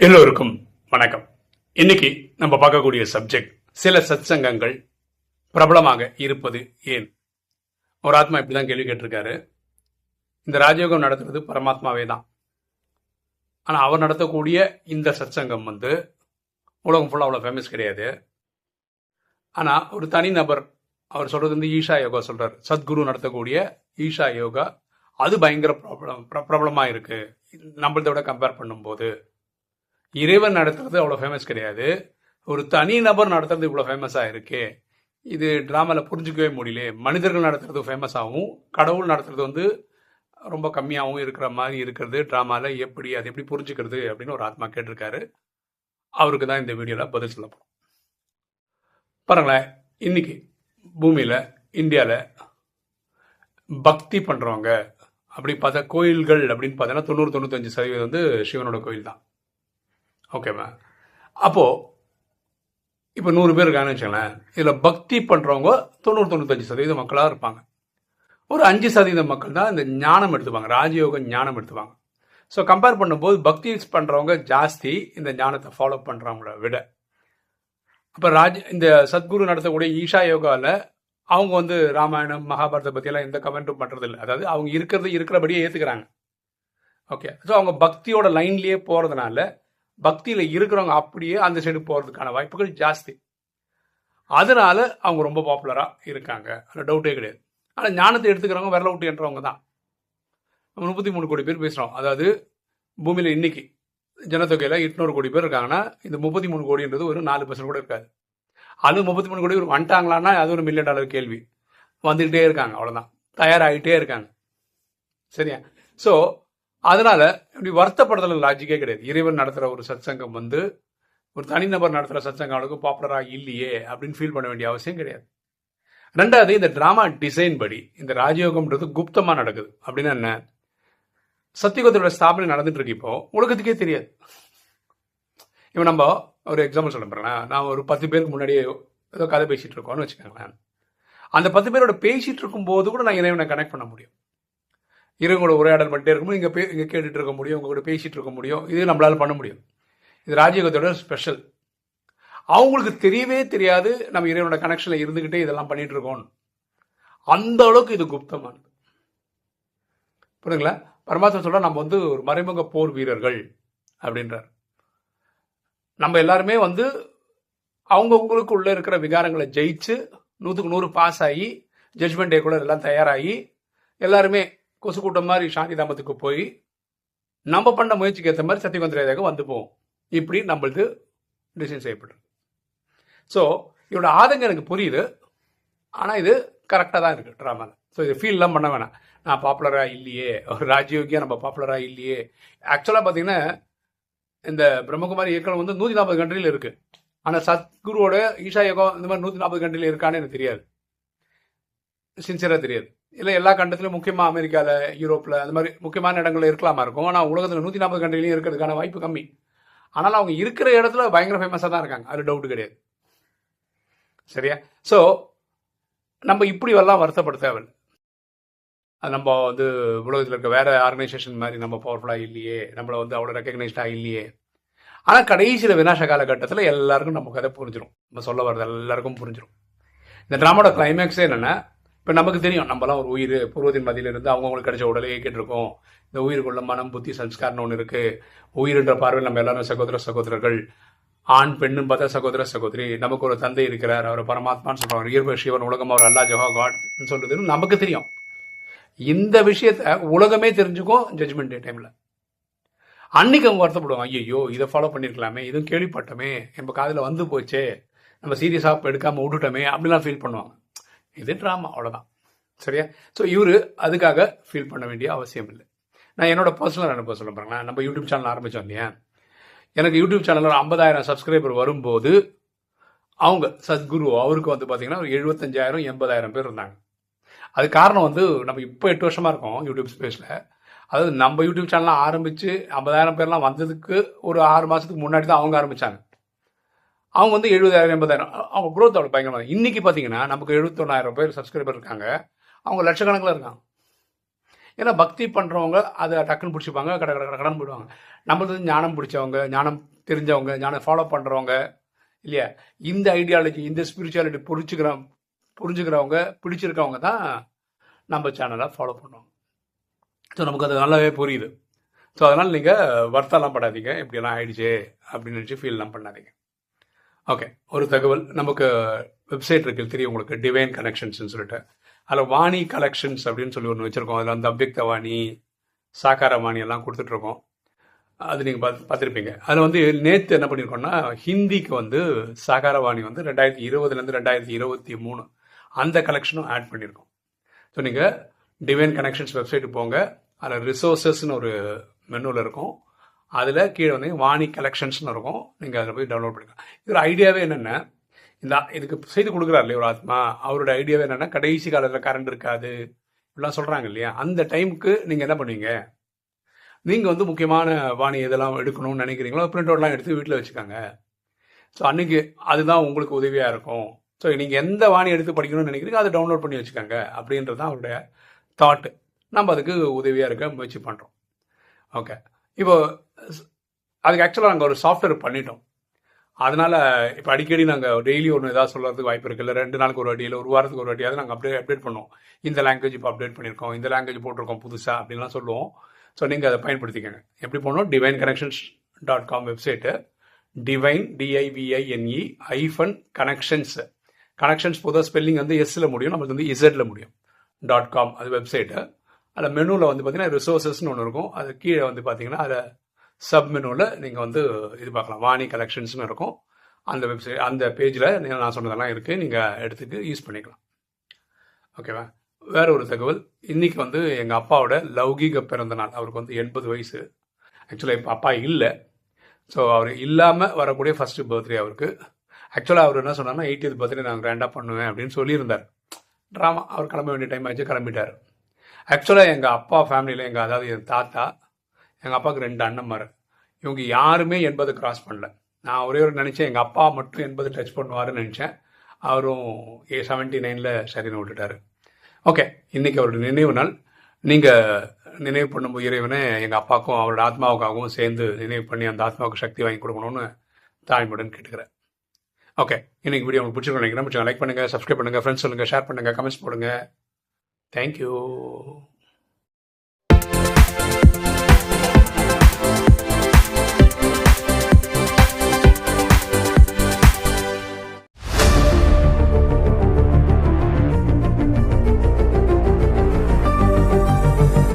எல்லோருக்கும் வணக்கம். இன்னைக்கு நம்ம பார்க்கக்கூடிய சப்ஜெக்ட் சில சத்சங்கங்கள் பிரபலமாக இருப்பது ஏன்? ஒரு ஆத்மா இப்படிதான் கேள்வி கேட்டிருக்காரு. இந்த ராஜயோகம் நடத்துறது பரமாத்மாவே தான். ஆனால் அவர் நடத்தக்கூடிய இந்த சத்சங்கம் வந்து உலகம் ஃபுல்லாக அவ்வளோ ஃபேமஸ் கிடையாது. ஆனால் ஒரு தனி நபர் அவர் சொல்கிறது வந்து ஈஷா யோகா சொல்கிறார் சத்குரு நடத்தக்கூடிய ஈஷா யோகா அது பயங்கர பிரபலம் பிரபலமாக இருக்குது நம்மளத விட கம்பேர் பண்ணும்போது. இறைவன் நடத்துறது அவ்வளோ ஃபேமஸ் கிடையாது. ஒரு தனி நபர் நடத்துறது இவ்வளோ ஃபேமஸாக இருக்கு. இது ட்ராமாவில் புரிஞ்சுக்கவே முடியல. மனிதர்கள் நடத்துறது ஃபேமஸ் ஆகும் கடவுள் நடத்துறது வந்து ரொம்ப கம்மியாகவும் இருக்கிற மாதிரி இருக்கிறது ட்ராமாவில் எப்படி அது எப்படி புரிஞ்சுக்கிறது அப்படின்னு ஒரு ஆத்மா கேட்டிருக்காரு. அவருக்கு தான் இந்த வீடியோவில் பதில் சொல்ல போகிறோம் பாருங்களேன் இன்னைக்கு பூமியில் இந்தியாவில் பக்தி பண்ணுறவங்க அப்படி பார்த்தா கோயில்கள் அப்படின்னு பார்த்தோன்னா தொண்ணூறு தொண்ணூத்தஞ்சு சதவீதம் வந்து சிவனோட கோயில் தான் ஓகேவா அப்போது இப்போ நூறு பேர் இருக்காங்கன்னு வச்சுங்களேன் இதில் பக்தி பண்ணுறவங்க தொண்ணூறு தொண்ணூத்தஞ்சு சதவீதம் மக்களாக இருப்பாங்க. ஒரு அஞ்சு சதவீதம் மக்கள் தான் இந்த ஞானம் எடுத்துப்பாங்க. ராஜயோக ஞானம் எடுத்துப்பாங்க. ஸோ கம்பேர் பண்ணும்போது பக்தி பண்ணுறவங்க ஜாஸ்தி இந்த ஞானத்தை ஃபாலோ பண்ணுறவங்கள விட. அப்போ ராஜ் இந்த சத்குரு நடத்தக்கூடிய ஈஷா யோகாவில் அவங்க வந்து ராமாயணம் மகாபாரத பற்றியெல்லாம் எந்த கமெண்ட்டும் பண்ணுறதில்ல அதாவது அவங்க இருக்கிறது இருக்கிறபடியே ஏற்றுக்கிறாங்க ஓகே ஸோ அவங்க பக்தியோட லைன்லேயே போகிறதுனால பக்தியில் இருக்கிறவங்க அப்படியே அந்த சைடு போகிறதுக்கான வாய்ப்புகள் ஜாஸ்தி. அதனால அவங்க ரொம்ப பாப்புலராக இருக்காங்க. அதில் டவுட்டே கிடையாது. ஆனால் ஞானத்தை எடுத்துக்கிறவங்க விரல விட்டு என்றவங்க தான். முப்பத்தி மூணு கோடி பேர் பேசுகிறோம் அதாவது பூமியில் இன்னைக்கு ஜனத்தொகையில் எட்நூறு கோடி பேர் இருக்காங்கன்னா இந்த முப்பத்தி மூணு கோடின்றது ஒரு நாலு பர்சன்ட் கூட இருக்காது. அது முப்பத்தி மூணு கோடி வந்துட்டாங்களான்னா அது ஒரு மில்லியன் டாலர் கேள்வி. வந்துக்கிட்டே இருக்காங்க அவ்வளோதான் தயாராகிட்டே இருக்காங்க. சரியா? ஸோ அதனால இப்படி வருத்தப்படுதல் லாஜிக்கே கிடையாது. இறைவன் நடத்துகிற ஒரு சத்சங்கம் வந்து ஒரு தனிநபர் நடத்துகிற சத்சங்கம் பாப்புலராக இல்லையே அப்படின்னு ஃபீல் பண்ண வேண்டிய அவசியம் கிடையாது. ரெண்டாவது இந்த ட்ராமா டிசைன் படி இந்த ராஜயோகம்ன்றது குப்தமாக நடக்குது. அப்படின்னா என்ன? சத்தியகுதரோட ஸ்தாபனை நடந்துட்டு இருக்கு இப்போ. உலகத்துக்கே தெரியாது. இப்போ நம்ம ஒரு எக்ஸாம்பிள் சொல்ல போகிறேன் நான் ஒரு பத்து பேருக்கு முன்னாடியே ஏதோ கதை பேசிகிட்டு இருக்கோம்னு வச்சுக்கோங்களேன். அந்த பத்து பேரோட பேசிகிட்டு இருக்கும் போது கூட நான் இறைவனை கனெக்ட் பண்ண முடியும். இறைவங்களோட உரையாடல் பண்ணிட்டே இருக்கும்போது இங்கே பே இங்கே கேட்டுட்டு இருக்க முடியும் உங்க கூட பேசிட்டு இருக்க முடியும். இது நம்மளால பண்ண முடியும். இது ராஜயோகத்தோட ஸ்பெஷல் அவங்களுக்கு தெரியவே தெரியாது நம்ம இறைவனோட கனெக்ஷனில் இருந்துக்கிட்டே இதெல்லாம் பண்ணிட்டு இருக்கோம் அந்த அளவுக்கு இது குப்தமானது. புரியுதுங்களா? பரமாத்மா சொல்ற நம்ம வந்து ஒரு மறைமுக போர் வீரர்கள் அப்படின்றார். நம்ம எல்லாருமே வந்து அவங்கவுங்களுக்கு உள்ள இருக்கிற விகாரங்களை ஜெயிச்சு நூற்றுக்கு நூறு பாஸ் ஆகி ஜட்ஜ்மெண்ட் டே கூட எல்லாம் தயாராகி எல்லாருமே கொசு கூட்டம் மாதிரி சாந்தி தாமத்துக்கு போய் நம்ம பண்ண முயற்சிக்கு ஏற்ற மாதிரி சத்தியமந்திரேதாக வந்து போவோம் இப்படி நம்மளது டிசைன் செய்யப்பட்டிருக்கு ஸோ இதோட ஆதங்கம் எனக்கு புரியுது. ஆனால் இது கரெக்டாக தான் இருக்குது ட்ராமாவில் ஸோ இது ஃபீல்லாம் பண்ண வேணாம். நான் பாப்புலராக இல்லையே ஒரு ராஜயோகியாக நம்ம பாப்புலராக இல்லையே. ஆக்சுவலாக பார்த்தீங்கன்னா இந்த பிரம்மகுமாரி இயக்கம் வந்து நூற்றி நாற்பது கண்ட்ரியில் இருக்குது ஆனால் சத்குருவோட ஈஷா யோகம் இந்த மாதிரி நூற்றி நாற்பது கண்ட்ரியில் இருக்கான்னு எனக்கு தெரியாது. சின்சியராக தெரியாது. இல்லை எல்லா கண்டத்திலும் முக்கியமாக அமெரிக்காவில் யூரோப்பில் அந்த மாதிரி முக்கியமான இடங்களில் இருக்கலாமா இருக்கும். ஆனால் உலகத்தில் நூற்றி நாற்பது கண்ட்ரிலையும் இருக்கிறதுக்கான வாய்ப்பு கம்மி. ஆனால் அவங்க இருக்கிற இடத்துல பயங்கர ஃபேமஸாக தான் இருக்காங்க. அது டவுட் கிடையாது. சரியா? ஸோ நம்ம இப்படி எல்லாம் வருத்தப்பட தேவையில்லை. அது நம்ம வந்து உலகத்தில் இருக்க வேற ஆர்கனைசேஷன் மாதிரி நம்ம பவர்ஃபுல்லாக இல்லையே. நம்மளை வந்து அவ்வளோ ரெக்கக்னைஸ்டாக இல்லையே. ஆனால் கடைசியில் விநாச காலகட்டத்தில் எல்லாருக்கும் நம்ம கதை புரிஞ்சிடும் நம்ம சொல்ல வர்றது எல்லாருக்கும் புரிஞ்சிடும் இந்த ட்ராமாவோட கிளைமேக்ஸே என்னென்னா இப்போ நமக்கு தெரியும் நம்மலாம் ஒரு உயிர் பூர்வத்தின் மதியிலிருந்து அவங்கவுங்களுக்கு கிடைச்ச உடலே கேட்டிருக்கோம். இந்த உயிருக்குள்ள மனம் புத்தி சன்ஸ்காரம்னு ஒன்று இருக்கு. உயிர்ன்ற பார்வையில் நம்ம எல்லாரும் சகோதர சகோதரர்கள். ஆண் பெண்ணுன்னு பார்த்தா சகோதர சகோதரி. நமக்கு ஒரு தந்தை இருக்கிறார் அவர் பரமாத்மான்னு சொல்றாங்க. இயற்ப சிவன் உலகம் அவர் அல்லா ஜஹா காட் சொல்றதுன்னு நமக்கு தெரியும். இந்த விஷயத்த உலகமே தெரிஞ்சுக்கும் ஜட்மெண்ட் டே டைம்ல அன்னைக்கு அவங்க வருத்தப்படுவாங்க ஐயோ இதை ஃபாலோ பண்ணியிருக்கலாமே இதுவும் கேள்விப்பட்டோமே நம்ம காதில் வந்து போச்சே நம்ம சீரியஸாக எடுக்காம விட்டுட்டோமே அப்படிலாம் ஃபீல் பண்ணுவாங்க. இது ட்ராமா அவ்வளோதான் சரியா? ஸோ இவர் அதுக்காக ஃபீல் பண்ண வேண்டிய அவசியம் இல்லை. நான் என்னோட பர்சனல் அனுபவம் சொல்ல பாருங்களேன். நம்ம யூடியூப் சேனல் ஆரம்பித்தோம் இல்லையா? எனக்கு யூடியூப் சேனலில் ஒரு ஐம்பதாயிரம் சப்ஸ்கிரைபர் வரும்போது அவங்க சத்குரு அவருக்கு வந்து பார்த்தீங்கன்னா ஒரு எழுபத்தஞ்சாயிரம் எண்பதாயிரம் பேர் இருந்தாங்க. அது காரணம் வந்து நம்ம இப்போ எட்டு வருஷமாக இருக்கோம் யூடியூப் ஸ்பேஸில் அதாவது நம்ம யூடியூப் சேனல்லாம் ஆரம்பித்து ஐம்பதாயிரம் பேர்லாம் வந்ததுக்கு ஒரு ஆறு மாதத்துக்கு முன்னாடி தான் அவங்க ஆரம்பித்தாங்க அவங்க வந்து எழுபதாயிரம் எண்பதாயிரம். அவங்க குரோத் அவ்வளோ பயங்கரமாக இன்றைக்கி பார்த்தீங்கன்னா நமக்கு எழுபத்தொன்னாயிரம் பேர் சப்ஸ்கிரைபர் இருக்காங்க. அவங்க லட்சக்கணக்கில் இருக்காங்க. ஏன்னா பக்தி பண்ணுறவங்க அதை டக்குன்னு பிடிச்சிப்பாங்க கட கட கட கடன் போயிடுவாங்க. நம்மளது ஞானம் பிடிச்சவங்க ஞானம் தெரிஞ்சவங்க ஞானம் ஃபாலோ பண்ணுறவங்க இல்லையா? இந்த ஐடியாலஜி இந்த ஸ்பிரிச்சுவாலிட்டி புரிச்சுக்கிற புரிஞ்சுக்கிறவங்க பிடிச்சிருக்கவங்க தான் நம்ம சேனலை ஃபாலோ பண்ணுவாங்க. ஸோ நமக்கு அது நல்லாவே புரியுது. ஸோ அதனால் நீங்கள் வருத்தம்லாம் படாதீங்க. இப்படியெல்லாம் ஆயிடுச்சு அப்படின்னு நினச்சி ஃபீல்லாம் பண்ணாதீங்க. ஓகே ஒரு தகவல். நமக்கு வெப்சைட் இருக்குது தெரியும் உங்களுக்கு. டிவைன் கனெக்ஷன்ஸ்னு சொல்லிட்டு. அதில் வாணி கலெக்ஷன்ஸ் அப்படின்னு சொல்லி ஒன்று வச்சுருக்கோம். அதில் அந்த அபியக்த வாணி சாக்கார வாணி எல்லாம் கொடுத்துட்ருக்கோம். அது நீங்கள் பார்த்து பார்த்துருப்பீங்க. அதில் வந்து நேற்று என்ன பண்ணியிருக்கோம்னா ஹிந்திக்கு வந்து சாகார வாணி வந்து ரெண்டாயிரத்தி இருபதுலேருந்து ரெண்டாயிரத்தி இருபத்தி மூணு அந்த கலெக்ஷனும் ஆட் பண்ணியிருக்கோம் ஸோ நீங்கள் டிவைன் கனெக்ஷன்ஸ் வெப்சைட்டு போங்க. அதில் ரிசோர்ஸஸ்னு ஒரு மெனுவில் இருக்கும். அதில் கீழே வந்து வாணி கலெக்ஷன்ஸ்னு இருக்கும். நீங்கள் அதில் போய் டவுன்லோட் பண்ணிக்கலாம். இதில் ஐடியாவே என்னென்ன? இந்த இதுக்கு செய்து கொடுக்குறாரு இல்லையா ஒரு ஆத்மா? அவரோட ஐடியாவே என்னென்னா கடைசி காலத்தில் கரண்ட் இருக்காது. இப்படிலாம் சொல்கிறாங்க இல்லையா? அந்த டைமுக்கு நீங்கள் என்ன பண்ணுவீங்க? நீங்கள் வந்து முக்கியமான வாணி எதெல்லாம் எடுக்கணும்னு நினைக்கிறீங்களோ? பிரிண்ட் அவுட்லாம் எடுத்து வீட்டில் வச்சுக்கோங்க? ஸோ அன்றைக்கி அதுதான் உங்களுக்கு உதவியாக இருக்கும். ஸோ நீங்கள் எந்த வாணி எடுத்து படிக்கணும்னு நினைக்கிறீங்க அதை டவுன்லோட் பண்ணி வச்சுக்கோங்க. அப்படின்றது தான் அவருடைய தாட்டு நம்ம அதுக்கு உதவியாக இருக்க முயற்சி பண்ணுறோம் ஓகே இப்போ அதுக்கு ஆக்சுவலாக நாங்கள் ஒரு சாஃப்ட்வேர் பண்ணிட்டோம். அதனால் இப்போ அடிக்கடி நாங்கள் டெய்லி ஒன்று ஏதாவது சொல்கிறதுக்கு வாய்ப்பு இருக்குது இல்லை ரெண்டு நாளுக்கு ஒரு வாட்டி இல்லை ஒரு வாரத்துக்கு ஒரு வாட்டியாவது நாங்கள் அப்டேட் அப்டேட் பண்ணுவோம். இந்த லாங்குவேஜ் இப்போ அப்டேட் பண்ணியிருக்கோம் இந்த லாங்குவேஜ் போட்டிருக்கோம் புதுசாக அப்படின்லாம் சொல்லுவோம். ஸோ நீங்கள் அதை பயன்படுத்திக்கங்க. எப்படி போனோம் divine connections dot com website divine D I V I N E hyphen connections connections பொதுவாக ஸ்பெல்லிங் வந்து எஸ்ஸில் முடியும் நம்மளுக்கு வந்து இசட்டில் முடியும். டாட் காம் அது வெப்சைட்டு அதில் மெனுவில் வந்து பார்த்தீங்கன்னா ரிசோர்ஸஸ்னு ஒன்று இருக்கும். அது கீழே வந்து பார்த்தீங்கன்னா அதில் சப் மெனுவில் நீங்கள் வந்து இது பார்க்கலாம். வாணி கலெக்ஷன்ஸ்னு இருக்கும். அந்த வெப்சைட் அந்த பேஜில் நான் சொன்னதெல்லாம் இருக்குது நீங்கள் எடுத்துக்கு யூஸ் பண்ணிக்கலாம். ஓகேவா வேற ஒரு தகவல். இன்றைக்கி வந்து எங்கள் அப்பாவோட லௌகீக பிறந்த நாள். அவருக்கு வந்து எண்பது வயசு. ஆக்சுவலாக இப்போ அப்பா இல்லை. ஸோ அவர் இல்லாமல் வரக்கூடிய ஃபஸ்ட்டு பர்த்டே அவருக்கு. ஆக்சுவலாக அவர் என்ன சொன்னார்னா எயிட்டியத் பர்த்டே நான் கிராண்டாக பண்ணுவேன் அப்படின்னு சொல்லியிருந்தார். ட்ராமா அவர் கிளம்ப வேண்டிய டைம் ஆச்சு. கிளம்பிட்டார். ஆக்சுவலாக எங்கள் அப்பா ஃபேமிலியில் எங்கள் அதாவது என் தாத்தா எங்கள் அப்பாவுக்கு ரெண்டு அண்ணன்மார் இவங்க யாருமே எண்பது கிராஸ் பண்ணல. நான் ஒரே ஒரு நினச்சேன் எங்கள் அப்பா மட்டும் எண்பது டச் பண்ணுவாருன்னு நினச்சேன். அவரும் ஏ செவன்ட்டி நைனில் சரின்னு விட்டுட்டார். ஓகே இன்றைக்கி அவருடைய நினைவு நாள். நீங்கள் நினைவு பண்ணும் இறைவனை எங்கள் அப்பாவுக்கும் அவரோட ஆத்மாவுக்காகவும் சேர்ந்து நினைவு பண்ணி அந்த ஆத்மாவுக்கு சக்தி வாங்கி கொடுக்கணும்னு தாய்மையுடன் கேட்டுக்கிறேன். ஓகே இன்னைக்கு வீடியோ உங்களுக்கு பிடிச்சிருக்கோம் நினைக்கிறேன். லைக் பண்ணுங்கள் சப்ஸ்கிரைப் பண்ணுங்கள் ஃப்ரெண்ட்ஸ் சொல்லுங்கள் ஷேர் பண்ணுங்கள் கமெண்ட்ஸ் போடுங்கள் Thank you.